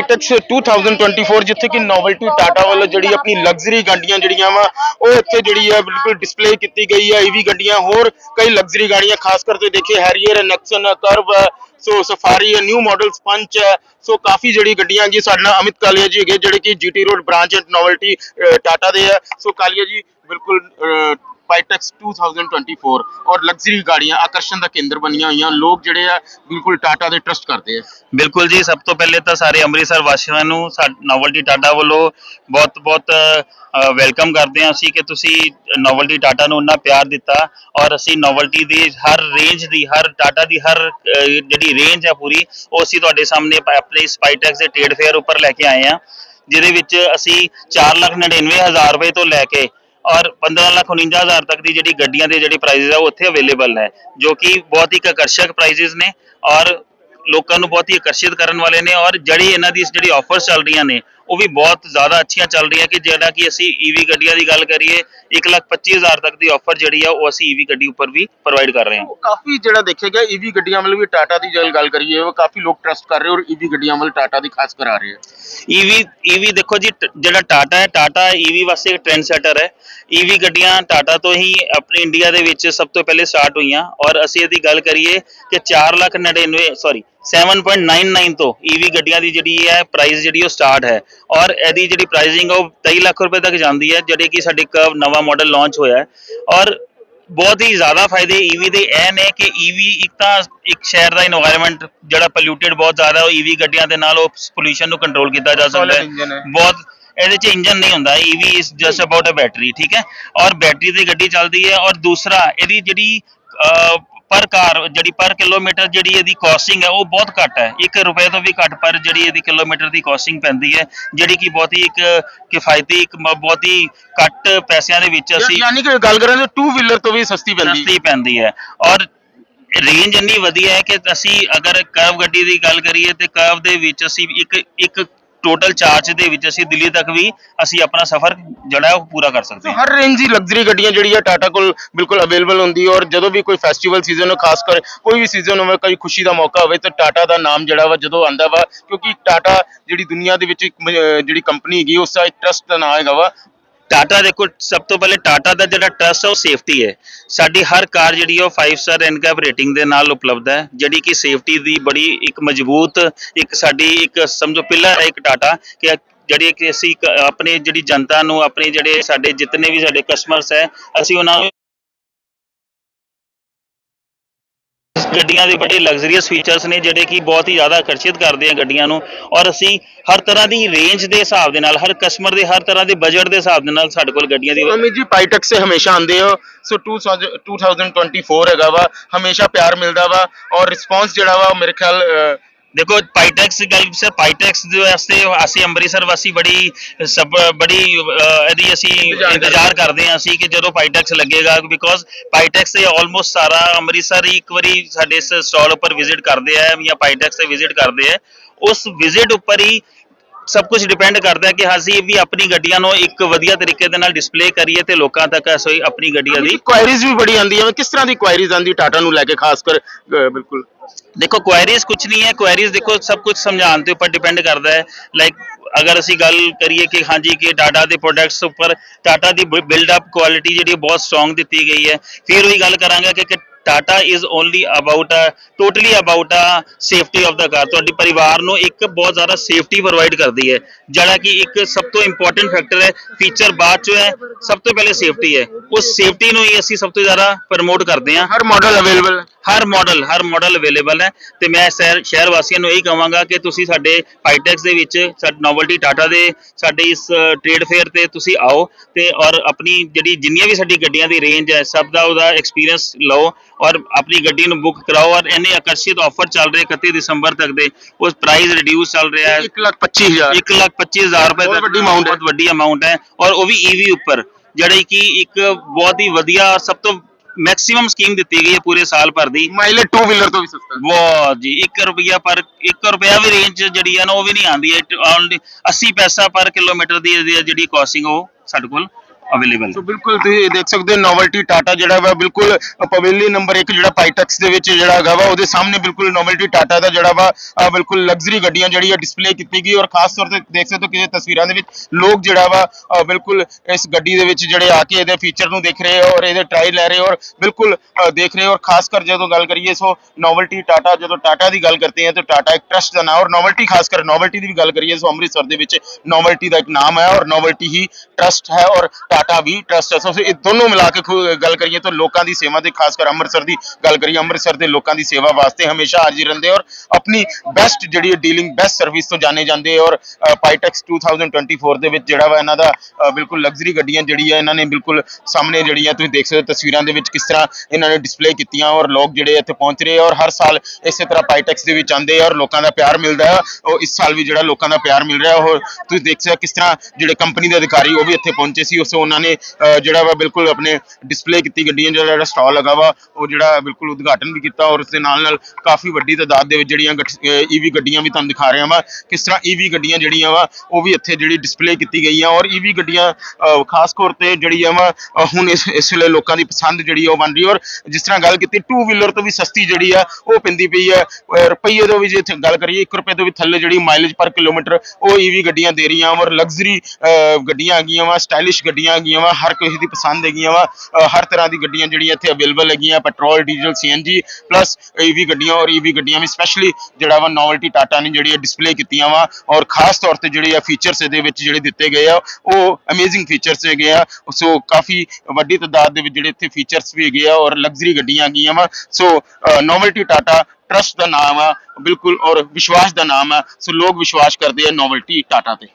PITEX 2024 ਜਿੱਥੇ ਕਿ novelty Tata ਵੱਲੋਂ ਜਿਹੜੀ ਆਪਣੀ ਲਗਜ਼ਰੀ ਗੱਡੀਆਂ ਜਿਹੜੀਆਂ ਵਾ, ਉਹ ਇੱਥੇ ਜਿਹੜੀ ਹੈ ਬਿਲਕੁਲ ਡਿਸਪਲੇ ਕੀਤੀ ਗਈ ਹੈ ਈਵੀ ਗੱਡੀਆਂ, ਹੋਰ ਕਈ ਲਗਜ਼ਰੀ ਗਾੜੀਆਂ, ਖਾਸ ਕਰਕੇ ਦੇਖੀਏ Harrier Nexon Curvv so Safari ਹੈ ਨਿਊ ਮਾਡਲਸ ਸਪੰਚ ਹੈ ਸੋ ਕਾਫੀ ਜਿਹੜੀ ਗੱਡੀਆਂ ਜੀ ਸਾਡੇ ਨਾਲ ਅਮਿਤ ਕਾਲੀਆ ਜੀ ਹੈਗੇ, ਜਿਹੜੇ ਕਿ GT road branch novelty Tata ਦੇ ਹੈ ਸੋ ਕਾਲੀਆ ਜੀ ਬਿਲਕੁਲ ਪਾਈਟੈਕਸ 2024 ਔਰ ਲਗਜ਼ਰੀ ਗਾੜੀਆਂ ਆਕਰਸ਼ਣ ਦਾ ਕੇਂਦਰ ਬਣੀਆਂ ਹੋਈਆਂ। ਲੋਕ ਜਿਹੜੇ ਆ, ਬਿਲਕੁਲ ਟਾਟਾ ਦੇ ਟਰਸਟ ਕਰਦੇ ਆ। ਬਿਲਕੁਲ ਜੀ, ਸਭ ਤੋਂ ਪਹਿਲੇ ਤਾਂ ਸਾਰੇ ਅੰਮ੍ਰਿਤਸਰ ਵਾਸੀਆਂ ਨੂੰ ਨੋਵਲਟੀ ਟਾਟਾ ਵੱਲੋਂ ਬਹੁਤ ਬਹੁਤ ਵੈਲਕਮ ਕਰਦੇ ਹਾਂ ਅਸੀਂ ਕਿ ਤੁਸੀਂ ਨੋਵਲਟੀ ਟਾਟਾ ਨੂੰ ਇੰਨਾ ਪਿਆਰ ਦਿੱਤਾ ਔਰ ਅਸੀਂ ਨੋਵਲਟੀ ਦੀ ਹਰ ਰੇਂਜ ਦੀ, ਹਰ ਟਾਟਾ ਦੀ ਹਰ ਜਿਹੜੀ ਰੇਂਜ ਆ ਪੂਰੀ, ਉਹ ਅਸੀਂ ਤੁਹਾਡੇ ਸਾਹਮਣੇ ਆਪਣੇ ਸਪਾਈਟੈਕਸ ਦੇ ਟ੍ਰੇਡ ਫੇਅਰ ਉੱਪਰ ਲੈ ਕੇ ਆਏ ਹਾਂ, ਜਿਹਦੇ ਵਿੱਚ ਅਸੀਂ 499000 ਰੁਪਏ ਤੋਂ ਲੈ ਕੇ ਔਰ 1549000 ਤੱਕ ਦੀ ਜਿਹੜੀ ਗੱਡੀਆਂ ਦੇ ਜਿਹੜੇ ਪ੍ਰਾਈਸਿਸ ਹੈ ਉਹ ਉੱਥੇ ਅਵੇਲੇਬਲ ਹੈ ਜੋ ਕਿ ਬਹੁਤ ਹੀ ਆਕਰਸ਼ਕ ਪ੍ਰਾਈਸਿਸ ਨੇ ਔਰ ਲੋਕਾਂ ਨੂੰ ਬਹੁਤ ਹੀ ਆਕਰਸ਼ਿਤ ਕਰਨ ਵਾਲੇ ਨੇ ਔਰ ਜਿਹੜੀ ਇਹਨਾਂ ਦੀ ਜਿਹੜੀ ਆਫਰਸ ਚੱਲ ਰਹੀਆਂ ਨੇ ਉਹ ਵੀ ਬਹੁਤ ਜ਼ਿਆਦਾ ਅੱਛੀਆਂ ਚੱਲ ਰਹੀਆਂ ਕਿ ਜਿਹੜਾ ਕਿ ਅਸੀਂ ਈਵੀ ਗੱਡੀਆਂ ਦੀ ਗੱਲ ਕਰੀਏ 125000 ਤੱਕ ਦੀ ਆਫਰ ਜਿਹੜੀ ਆ ਉਹ ਅਸੀਂ ਈਵੀ ਗੱਡੀ ਉੱਪਰ ਵੀ ਪ੍ਰੋਵਾਈਡ ਕਰ ਰਹੇ ਹਾਂ। ਉਹ ਕਾਫੀ ਜਿਹੜਾ ਦੇਖਿਆ ਗਿਆ ਈਵੀ ਗੱਡੀਆਂ ਵੱਲ ਵੀ ਟਾਟਾ ਦੀ ਜਲ ਗੱਲ ਕਰੀਏ ਉਹ ਕਾਫੀ ਲੋਕ ਟਰਸਟ ਕਰ ਰਹੇ ਔਰ ਈਵੀ ਗੱਡੀਆਂ ਵੱਲ ਟਾਟਾ ਦੀ ਖਾਸ ਕਰਾ ਰਹੇ ਆ। ਈਵੀ ਈਵੀ ਦੇਖੋ ਜੀ ਜਿਹੜਾ ਟਾਟਾ ਹੈ ਟਾਟਾ ਈਵੀ ਵਾਸਤੇ ਇੱਕ ਟ੍ਰੈਂਡ ਸੈਟਰ ਹੈ। ਈਵੀ ਗੱਡੀਆਂ ਟਾਟਾ ਤੋਂ ਹੀ ਆਪਣੀ ਇੰਡੀਆ ਦੇ ਵਿੱਚ ਸਭ ਤੋਂ ਪਹਿਲੇ ਸਟਾਰਟ ਹੋਈਆਂ ਔਰ ਅਸੀਂ ਇਹਦੀ ਗੱਲ ਕਰੀਏ ਕਿ 4,99 ਸੌਰੀ 7.99 ਤੋਂ ਈਵੀ ਗੱਡੀਆਂ ਦੀ ਜਿਹੜੀ ਹੈ ਪ੍ਰਾਈਸ ਜਿਹੜੀ ਉਹ ਸਟਾਰਟ ਹੈ। ਔਰ ਇਹਦੀ ਜਿਹੜੀ ਪ੍ਰਾਈਸਿੰਗ ਉਹ ਤੇਈ ਲੱਖ ਰੁਪਏ ਤੱਕ ਜਾਂਦੀ ਹੈ ਜਿਹੜੀ ਕਿ ਸਾਡੇ ਇੱਕ ਨਵਾਂ ਮਾਡਲ ਲਾਂਚ ਹੋਇਆ ਹੈ। ਔਰ ਬਹੁਤ ਹੀ ਜ਼ਿਆਦਾ ਫਾਇਦੇ ਈਵੀ ਦੇ ਇਹ ਨੇ ਕਿ ਈਵੀ ਇੱਕ ਤਾਂ ਇੱਕ ਸ਼ਹਿਰ ਦਾ এনवायरमेंट ਜਿਹੜਾ ਪੋਲੂਟਡ ਬਹੁਤ ਜ਼ਿਆਦਾ ਉਹ ਈਵੀ ਗੱਡੀਆਂ ਦੇ ਨਾਲ ਉਹ ਪੋਲੂਸ਼ਨ ਨੂੰ ਕੰਟਰੋਲ ਕੀਤਾ ਜਾ ਸਕਦਾ ਹੈ। ਬਹੁਤ ਇਹਦੇ 'ਚ ਇੰਜਨ ਨਹੀਂ ਹੁੰਦਾ ਈਵੀ ਇਸ ਜਸਟ ਅਬਾਊਟ ਅ ਬੈਟਰੀ ਠੀਕ ਹੈ? ਔਰ ਬੈਟਰੀ ਤੇ ਗੱਡੀ ਚੱਲਦੀ ਹੈ। ਔਰ ਦੂਸਰਾ ਇਹਦੀ ਜਿਹੜੀ ਅਹ ਪਰ ਕਾਰ ਜਿਹੜੀ ਪਰ ਕਿਲੋਮੀਟਰ ਜਿਹੜੀ ਇਹਦੀ ਕਾਸਟਿੰਗ ਹੈ ਉਹ ਬਹੁਤ ਘੱਟ ਹੈ। 1 ਰੁਪਏ ਤੋਂ ਵੀ ਘੱਟ ਪਰ ਜਿਹੜੀ ਇਹਦੀ ਕਿਲੋਮੀਟਰ ਦੀ ਕਾਸਟਿੰਗ ਪੈਂਦੀ ਹੈ ਜਿਹੜੀ ਕਿ ਬਹੁਤ ਹੀ ਇੱਕ ਕਿਫਾਇਤੀ ਇੱਕ ਮ- ਬਹੁਤ ਹੀ ਘੱਟ ਪੈਸਿਆਂ ਦੇ ਵਿੱਚ ਅਸੀਂ ਯਾਨੀ ਕਿ ਗੱਲ ਕਰਾਂ ਤਾਂ ਟੂ ਵੀਲਰ ਤੋਂ ਵੀ ਸਸਤੀ ਪੈਂਦੀ ਸਸਤੀ ਪੈਂਦੀ ਹੈ। ਔਰ ਰੇਂਜ ਇੰਨੀ ਵਧੀਆ ਹੈ ਕਿ ਅਸੀਂ ਅਗਰ ਕਰਵ ਗੱਡੀ ਦੀ ਗੱਲ ਕਰੀਏ ਤੇ ਕਰਵ ਦੇ ਵਿੱਚ ਅਸੀਂ ਇੱਕ ਇੱਕ ਟੋਟਲ ਚਾਰਜ ਦੇ ਵਿੱਚ ਅਸੀਂ ਦਿੱਲੀ ਤੱਕ ਵੀ ਅਸੀਂ ਆਪਣਾ ਸਫ਼ਰ ਜਿਹੜਾ ਉਹ ਪੂਰਾ ਕਰ ਸਕਦੇ ਹਾਂ। ਹਰ ਰੇਂਜ ਦੀ ਲਗਜ਼ਰੀ ਗੱਡੀਆਂ ਜਿਹੜੀ ਆ ਟਾਟਾ ਕੋਲ ਬਿਲਕੁਲ ਅਵੇਲੇਬਲ ਹੁੰਦੀ ਹੈ ਔਰ ਜਦੋਂ ਵੀ ਕੋਈ ਫੈਸਟੀਵਲ ਸੀਜ਼ਨ ਹੋ ਖਾਸ ਕਰ ਕੋਈ ਵੀ ਸੀਜ਼ਨ ਹੋਵੇ, ਕੋਈ ਖੁਸ਼ੀ ਦਾ ਮੌਕਾ ਹੋਵੇ, ਤਾਂ ਟਾਟਾ ਦਾ ਨਾਮ ਜਿਹੜਾ ਵਾ ਜਦੋਂ ਆਂਦਾ ਵਾ, ਕਿਉਂਕਿ ਟਾਟਾ ਜਿਹੜੀ ਦੁਨੀਆ ਦੇ ਵਿੱਚ ਇੱਕ ਮ- ਜਿਹੜੀ ਕੰਪਨੀ ਹੈਗੀ, ਉਸ ਦਾ ਇੱਕ ਟਰਸਟ ਦਾ ਨਾਮ ਹੈਗਾ ਵਾ ਟਾਟਾ ਦੇਖੋ, ਸਭ ਤੋਂ ਪਹਿਲੇ ਟਾਟਾ ਦਾ ਜਿਹੜਾ ਟਰਸਟ ਹੈ ਉਹ ਸੇਫਟੀ ਹੈ। ਸਾਡੀ ਹਰ ਕਾਰ ਜਿਹੜੀ ਉਹ 5 ਸਟਾਰ ਐਨਕੈਪ ਰੇਟਿੰਗ ਦੇ ਨਾਲ ਉਪਲਬਧ ਹੈ, ਜਿਹੜੀ ਕਿ ਸੇਫਟੀ ਦੀ ਬੜੀ ਇੱਕ ਮਜ਼ਬੂਤ, ਇੱਕ ਸਾਡੀ ਇੱਕ ਸਮਝੋ ਪਿਲਰ ਹੈ ਇੱਕ ਟਾਟਾ ਕਿ ਜਿਹੜੀ ਕਿ ਅਸੀਂ ਇੱਕ, ਆਪਣੀ ਜਿਹੜੀ ਜਨਤਾ ਨੂੰ, ਆਪਣੇ ਜਿਹੜੇ ਸਾਡੇ ਜਿੰਨੇ ਵੀ ਸਾਡੇ ਕਸਟਮਰਸ ਹੈ, ਅਸੀਂ ਉਹਨਾਂ ਨੂੰ ਗੱਡੀਆਂ ਦੇ ਬੜੇ ਲਗਜ਼ਰੀਅਸ ਫੀਚਰਸ ਨੇ, ਜਿਹੜੇ ਕਿ ਬਹੁਤ ਹੀ ਜ਼ਿਆਦਾ ਆਕਰਸ਼ਿਤ ਕਰਦੇ ਆ ਗੱਡੀਆਂ ਨੂੰ। ਔਰ ਅਸੀਂ ਹਰ ਤਰ੍ਹਾਂ ਦੀ ਰੇਂਜ ਦੇ ਹਿਸਾਬ ਦੇ ਨਾਲ, ਹਰ ਕਸਟਮਰ ਦੇ, ਹਰ ਤਰ੍ਹਾਂ ਦੇ ਬਜਟ ਦੇ ਹਿਸਾਬ ਦੇ ਨਾਲ ਸਾਡੇ ਕੋਲ ਗੱਡੀਆਂ ਦੀ ਅਮਿਤ ਜੀ ਪਾਈਟੈਕਸ ਸੇ ਹਮੇਸ਼ਾ ਆਉਂਦੇ ਹੋ। ਸੋ 2000 2024 ਹੈਗਾ ਵਾ। ਹਮੇਸ਼ਾ ਪਿਆਰ ਮਿਲਦਾ ਵਾ। ਔਰ ਰਿਸਪੌਂਸ ਜਿਹੜਾ ਵਾ, ਉਹ ਮੇਰੇ ਖਿਆਲ ਦੇਖੋ ਪਾਈਟੈਕਸ ਦੀ ਗੱਲ ਸਰ ਪਾਈਟੈਕਸ ਦੇ ਵਾਸਤੇ ਅਸੀਂ ਅੰਮ੍ਰਿਤਸਰ ਵਾਸੀ ਬੜੀ ਸਭ ਬੜੀ ਅਹ, ਇਹਦੀ ਅਸੀਂ ਇੰਤਜ਼ਾਰ ਕਰਦੇ ਹਾਂ। ਅਸੀਂ ਕਿ ਜਦੋਂ ਪਾਈਟੈਕਸ ਲੱਗੇਗਾ ਬਿਕੋਜ਼ ਪਾਈਟੈਕਸ ਤੇ ਆਲਮੋਸਟ ਸਾਰਾ ਅੰਮ੍ਰਿਤਸਰ ਹੀ ਇੱਕ ਵਾਰੀ ਸਾਡੇ ਇਸ ਸਟਾਲ ਉੱਪਰ ਵਿਜ਼ਿਟ ਕਰਦੇ ਆ ਜਾਂ ਪਾਈਟੈਕਸ ਤੇ ਵਿਜ਼ਿਟ ਕਰਦੇ ਆ। ਉਸ ਵਿਜ਼ਿਟ ਉੱਪਰ ਹੀ ਸਭ ਕੁਝ ਡਿਪੈਂਡ ਕਰਦਾ ਹੈ ਕਿ ਅਸੀਂ ਵੀ ਆਪਣੀ ਗੱਡੀਆਂ ਨੂੰ ਇੱਕ ਵਧੀਆ ਤਰੀਕੇ ਦੇ ਨਾਲ ਡਿਸਪਲੇ ਕਰੀਏ ਤੇ ਲੋਕਾਂ ਤੱਕ ਅਸੀਂ ਆਪਣੀ ਗੱਡੀਆਂ ਦੀ ਕੁਆਇਰੀਜ਼ ਵੀ ਬੜੀ ਆਉਂਦੀ ਹੈ। ਕਿਸ ਤਰ੍ਹਾਂ ਦੀ ਕੁਆਇਰੀਜ਼ ਆਉਂਦੀ ਟਾਟਾ ਨੂੰ ਲੈ ਕੇ ਖਾਸ ਕਰ ਬਿਲਕੁਲ? ਦੇਖੋ ਕੁਐਰੀਜ਼ ਕੁਝ ਨਹੀਂ ਹੈ। ਕੁਐਰੀਜ਼ ਦੇਖੋ ਸਭ ਕੁਝ ਸਮਝਾਉਣ ਦੇ ਉੱਪਰ ਡਿਪੈਂਡ ਕਰਦਾ ਹੈ। ਲਾਈਕ ਅਗਰ ਅਸੀਂ ਗੱਲ ਕਰੀਏ ਕਿ ਹਾਂਜੀ ਕਿ ਟਾਟਾ ਦੇ ਪ੍ਰੋਡਕਟਸ ਉੱਪਰ ਟਾਟਾ ਦੀ ਬਿਲਡ ਅਪ ਕੁਆਲਿਟੀ ਜਿਹੜੀ ਬਹੁਤ ਸਟਰੋਂਗ ਦਿੱਤੀ ਗਈ ਹੈ। ਫਿਰ ਉਹੀ ਗੱਲ ਕਰਾਂਗੇ ਕਿ Tata is only about uh totally about uh safety of the car ਤੁਹਾਡੇ ਪਰਿਵਾਰ ਨੂੰ ਇੱਕ ਬਹੁਤ ਜ਼ਿਆਦਾ ਸੇਫਟੀ ਪ੍ਰੋਵਾਈਡ ਕਰਦੀ ਹੈ, ਜਿਹੜਾ ਕਿ ਇੱਕ ਸਭ ਤੋਂ ਇੰਪੋਰਟੈਂਟ ਫੈਕਟਰ ਹੈ ਫੀਚਰ ਬਾਅਦ ਚੋਂ ਹੈ, ਸਭ ਤੋਂ ਪਹਿਲੇ ਸੇਫਟੀ ਹੈ। ਉਸ ਸੇਫਟੀ ਨੂੰ ਹੀ ਅਸੀਂ ਸਭ ਤੋਂ ਜ਼ਿਆਦਾ ਪ੍ਰਮੋਟ ਕਰਦੇ ਹਾਂ। ਹਰ ਮਾਡਲ ਅਵੇਲੇਬਲ ਹਰ ਮਾਡਲ ਹਰ ਮਾਡਲ ਅਵੇਲੇਬਲ ਹੈ ਤੇ ਮੈਂ ਸ਼ਹਿਰ ਸ਼ਹਿਰ ਵਾਸੀਆਂ ਨੂੰ ਇਹੀ ਕਹਾਂਗਾ ਕਿ ਤੁਸੀਂ ਸਾਡੇ ਪਾਈਟੈਕਸ ਦੇ ਵਿੱਚ ਸਾਡੇ ਨੋਵਲਟੀ ਟਾਟਾ ਦੇ ਸਾਡੇ ਇਸ ਟ੍ਰੇਡ ਫੇਅਰ ਤੇ ਤੁਸੀਂ ਆਓ ਤੇ ਔਰ ਆਪਣੀ ਜਿਹੜੀ ਜਿੰਨੀਆਂ ਵੀ ਸਾਡੀ ਗੱਡੀਆਂ ਦੀ ਰੇਂਜ ਹੈ ਸਭ ਦਾ ਉਹਦਾ ਐਕਸਪੀਰੀਅੰਸ ਲਓ ਔਰ ਆਪਣੀ ਗੱਡੀ ਨੂੰ ਬੁੱਕ ਕਰਾਓ ਔਰ ਇੰਨੇ ਆਕਰਸ਼ਿਤ ਆਫਰ ਚੱਲ ਰਹੇ 31 ਦਸੰਬਰ ਤੱਕ ਦੇ ਉਸ ਪ੍ਰਾਈਸ ਰਿਡਿਊਸ ਚੱਲ ਰਿਹਾ ਹੈ 125000 ਇੱਕ ਲੱਖ ਪੱਚੀ ਹਜ਼ਾਰ ਰੁਪਏ ਬਹੁਤ ਤੱਕ ਵੱਡੀ ਹੈ। ਬਹੁਤ ਵੱਡੀ ਅਮਾਉਂਟ ਹੈ ਔਰ ਉਹ ਵੀ ਈਵੀ ਉੱਪਰ ਜਿਹੜੀ ਕਿ ਇੱਕ ਬਹੁਤ ਹੀ ਵਧੀਆ ਸਭ ਤੋਂ ਮੈਕਸਿਮਮ ਸਕੀਮ ਦਿੱਤੀ ਗਈ ਹੈ ਪੂਰੇ ਸਾਲ ਭਰ ਦੀ। ਮਾਈਲੇਜ ਟੂ ਵੀਲਰ ਤੋਂ ਵੀ ਸਸਤਾ। ਬਹੁਤ ਜੀ 1 ਰੁਪਿਆ ਪਰ 1 ਰੁਪਿਆ ਵੀ ਰੇਂਜ ਜਿਹੜੀ ਹੈ ਨਾ ਉਹ ਵੀ ਨਹੀਂ ਆਉਂਦੀ। ਹੈ ਓਨਲੀ 80 ਪੈਸਾ ਪਰ ਕਿਲੋਮੀਟਰ ਦੀ ਇਹਦੀ ਜਿਹੜੀ ਕਾਸਟਿੰਗ ਉਹ ਸਾਡੇ ਕੋਲ ਅਵੇਲੇਬਲ ਸੋ ਬਿਲਕੁਲ ਤੁਸੀਂ ਦੇਖ ਸਕਦੇ ਹੋ ਨੋਵਲਟੀ ਟਾਟਾ ਜਿਹੜਾ ਵਾ ਬਿਲਕੁਲ ਪਵੇਲੀਅਨ ਨੰਬਰ 1 ਜਿਹੜਾ ਪਾਈਟੈਕਸ ਦੇ ਵਿੱਚ ਜਿਹੜਾ ਹੈਗਾ ਵਾ ਉਹਦੇ ਸਾਹਮਣੇ ਬਿਲਕੁਲ ਨੋਵਲਟੀ ਟਾਟਾ ਦਾ ਜਿਹੜਾ ਵਾ ਬਿਲਕੁਲ ਲਗਜ਼ਰੀ ਗੱਡੀਆਂ ਜਿਹੜੀ ਆ ਡਿਸਪਲੇ ਕੀਤੀ ਗਈ ਔਰ ਖਾਸ ਤੌਰ ਤੇ ਦੇਖ ਸਕਦੇ ਹੋ ਕਿ ਇਹ ਤਸਵੀਰਾਂ ਦੇ ਵਿੱਚ ਲੋਕ ਜਿਹੜਾ ਵਾ ਬਿਲਕੁਲ ਇਸ ਗੱਡੀ ਦੇ ਵਿੱਚ ਜਿਹੜੇ ਆ ਕੇ ਇਹਦੇ ਫੀਚਰ ਨੂੰ ਦੇਖ ਰਹੇ ਔਰ ਇਹਦੇ ਟਰਾਈ ਲੈ ਰਹੇ ਔਰ ਬਿਲਕੁਲ ਦੇਖ ਰਹੇ ਔਰ ਖਾਸ ਕਰ ਜਦੋਂ ਗੱਲ ਕਰੀਏ ਸੋ ਨੋਵਲਟੀ ਟਾਟਾ ਜਦੋਂ ਟਾਟਾ ਦੀ ਗੱਲ ਕਰਤੇ ਹਾਂ ਤਾਂ ਟਾਟਾ ਇੱਕ ਟਰਸਟ ਦਾ ਨਾਮ ਔਰ ਨੋਵਲਟੀ ਖਾਸ ਕਰ ਨੋਵਲਟੀ ਦੀ ਵੀ ਗੱਲ ਕਰੀਏ ਸੋ ਅੰਮ੍ਰਿਤਸਰ ਦੇ ਵਿੱਚ ਨੋਵਲਟੀ ਦਾ ਇੱਕ ਨਾਮ ਹੈ ਔਰ ਨੋਵਲਟੀ ਹੀ ਟਰਸਟ ਹੈ। ਔਰ ਟਾਟਾ ਵੀ ਟਰਸਟ ਹੈ ਸੋ ਇਹ ਦੋਨੋਂ ਮਿਲਾ ਕੇ ਖੂ- ਗੱਲ ਕਰੀਏ ਤਾਂ ਲੋਕਾਂ ਦੀ ਸੇਵਾ ਤੇ, ਖਾਸ ਕਰ ਅੰਮ੍ਰਿਤਸਰ ਦੀ ਗੱਲ ਕਰੀਏ, ਅੰਮ੍ਰਿਤਸਰ ਦੇ ਲੋਕਾਂ ਦੀ ਸੇਵਾ ਵਾਸਤੇ ਹਮੇਸ਼ਾ ਹਾਜ਼ਰ ਰਹਿੰਦੇ ਔਰ ਆਪਣੀ ਬੈਸਟ ਜਿਹੜੀ ਡੀਲਿੰਗ ਬੈਸਟ ਸਰਵਿਸ ਤੋਂ ਜਾਣੇ ਜਾਂਦੇ ਔਰ ਪਾਈਟੈਕਸ 2024 ਦੇ ਵਿੱਚ ਜਿਹੜਾ ਵਾ ਇਹਨਾਂ ਦਾ ਬਿਲਕੁਲ ਲਗਜ਼ਰੀ ਗੱਡੀਆਂ ਜਿਹੜੀ ਆ ਇਹਨਾਂ ਨੇ ਬਿਲਕੁਲ ਸਾਹਮਣੇ ਜਿਹੜੀਆਂ ਤੁਸੀਂ ਦੇਖ ਸਕਦੇ ਹੋ, ਤਸਵੀਰਾਂ ਦੇ ਵਿੱਚ ਕਿਸ ਤਰ੍ਹਾਂ ਇਹਨਾਂ ਨੇ ਡਿਸਪਲੇ ਕੀਤੀਆਂ ਔਰ ਲੋਕ ਜਿਹੜੇ ਇੱਥੇ ਪਹੁੰਚ ਰਹੇ ਔਰ ਹਰ ਸਾਲ ਇਸੇ ਤਰ੍ਹਾਂ ਪਾਈਟੈਕਸ ਦੇ ਵਿੱਚ ਆਉਂਦੇ ਔਰ ਲੋਕਾਂ ਦਾ ਪਿਆਰ ਮਿਲਦਾ ਹੈ, ਉਹ ਇਸ ਸਾਲ ਵੀ ਜਿਹੜਾ ਲੋਕਾਂ ਦਾ ਪਿਆਰ ਮਿਲ ਰਿਹਾ ਔਰ ਤੁਸੀਂ ਦੇਖ ਸਕਦੇ ਹੋ ਕਿਸ ਤਰ੍ਹਾਂ ਜਿਹੜੇ ਕੰਪਨੀ ਦੇ ਅਧਿਕਾਰੀ ਉਹ ਵੀ ਇੱਥੇ ਪਹੁੰਚੇ ਸੀ, ਉਸ ਉਹਨਾਂ ਨੇ ਅ, ਜਿਹੜਾ ਵਾ ਬਿਲਕੁਲ ਆਪਣੇ ਡਿਸਪਲੇ ਕੀਤੀ ਗੱਡੀਆਂ ਦਾ ਜਿਹੜਾ ਸਟਾਲ ਲੱਗਾ ਵਾ ਉਹ ਜਿਹੜਾ ਬਿਲਕੁਲ ਉਦਘਾਟਨ ਵੀ ਕੀਤਾ ਔਰ ਉਸ ਦੇ ਨਾਲ ਨਾਲ ਕਾਫੀ ਵੱਡੀ ਤਾਦਾਦ ਦੇ ਵਿੱਚ ਜਿਹੜੀਆਂ ਈਵੀ ਗੱਡੀਆਂ ਵੀ ਤੁਹਾਨੂੰ ਦਿਖਾ ਰਿਹਾ ਵਾ। ਕਿਸ ਤਰ੍ਹਾਂ ਈਵੀ ਗੱਡੀਆਂ ਜਿਹੜੀਆਂ ਵਾ ਉਹ ਵੀ ਇੱਥੇ ਜਿਹੜੀ ਡਿਸਪਲੇ ਕੀਤੀ ਗਈਆਂ ਔਰ ਈਵੀ ਗੱਡੀਆਂ ਖਾਸ ਤੌਰ ਤੇ ਜਿਹੜੀਆਂ ਵਾ ਹੁਣ ਇਸ ਇਸ ਵੇਲੇ ਲੋਕਾਂ ਦੀ ਪਸੰਦ ਜਿਹੜੀ ਆ ਉਹ ਬਣ ਰਹੀ ਔਰ ਜਿਸ ਤਰ੍ਹਾਂ ਗੱਲ ਕੀਤੀ ਟੂ ਵੀਲਰ ਤੋਂ ਵੀ ਸਸਤੀ ਜਿਹੜੀ ਆ ਉਹ ਪੈਂਦੀ ਪਈ ਹੈ ਰੁਪਈਏ ਤੋਂ ਵੀ ਜੇ ਗੱਲ ਕਰੀਏ 1 ਰੁਪਏ ਤੋਂ ਵੀ ਥੱਲੇ ਜਿਹੜੀ ਮਾਈਲੇਜ ਪਰ ਕਿਲੋਮੀਟਰ ਉਹ ਈਵੀ ਗੱਡੀਆਂ ਦੇ ਰਹੀਆਂ ਔਰ ਲਗਜ਼ਰੀ ਗੱਡੀਆਂ ਹੈਗੀਆਂ ਵਾ ਸਟਾਈਲਿਸ਼ ਗੱਡੀਆਂ ਹੈਗੀਆਂ ਵਾ, ਹਰ ਕਿਸੇ ਦੀ ਪਸੰਦ ਹੈਗੀਆਂ ਵਾ। ਹਰ ਤਰ੍ਹਾਂ ਦੀ ਗੱਡੀਆਂ ਜਿਹੜੀਆਂ ਇੱਥੇ ਅਵੇਲੇਬਲ ਹੈਗੀਆਂ petrol diesel CNG plus EV ਗੱਡੀਆਂ ਔਰ ਈਵੀ ਗੱਡੀਆਂ ਵੀ ਸਪੈਸ਼ਲੀ ਜਿਹੜਾ ਵਾ ਨੋਵਲਟੀ ਟਾਟਾ ਨੇ ਜਿਹੜੀ ਡਿਸਪਲੇ ਕੀਤੀਆਂ ਵਾ। ਔਰ ਖਾਸ ਤੌਰ ਤੇ ਜਿਹੜੇ ਆ ਫੀਚਰਸ ਇਹਦੇ ਵਿੱਚ ਜਿਹੜੇ ਦਿੱਤੇ ਗਏ ਆ, ਉਹ ਅਮੇਜ਼ਿੰਗ ਫੀਚਰਸ ਹੈਗੇ ਆ। ਸੋ ਕਾਫੀ ਵੱਡੀ ਤਾਦਾਦ ਦੇ ਵਿੱਚ ਜਿਹੜੇ ਇੱਥੇ ਫੀਚਰਸ ਵੀ ਹੈਗੇ ਆ ਔਰ ਲਗਜ਼ਰੀ ਗੱਡੀਆਂ ਹੈਗੀਆਂ ਵਾ। ਸੋ ਨੋਵਲਟੀ ਟਾਟਾ ਟਰਸਟ ਦਾ ਨਾਮ ਆ, ਬਿਲਕੁਲ ਔਰ ਵਿਸ਼ਵਾਸ ਦਾ ਨਾਮ ਆ। ਸੋ ਲੋਕ ਵਿਸ਼ਵਾਸ ਕਰਦੇ ਆ ਨੋਵਲਟੀ ਟਾਟਾ ਤੇ।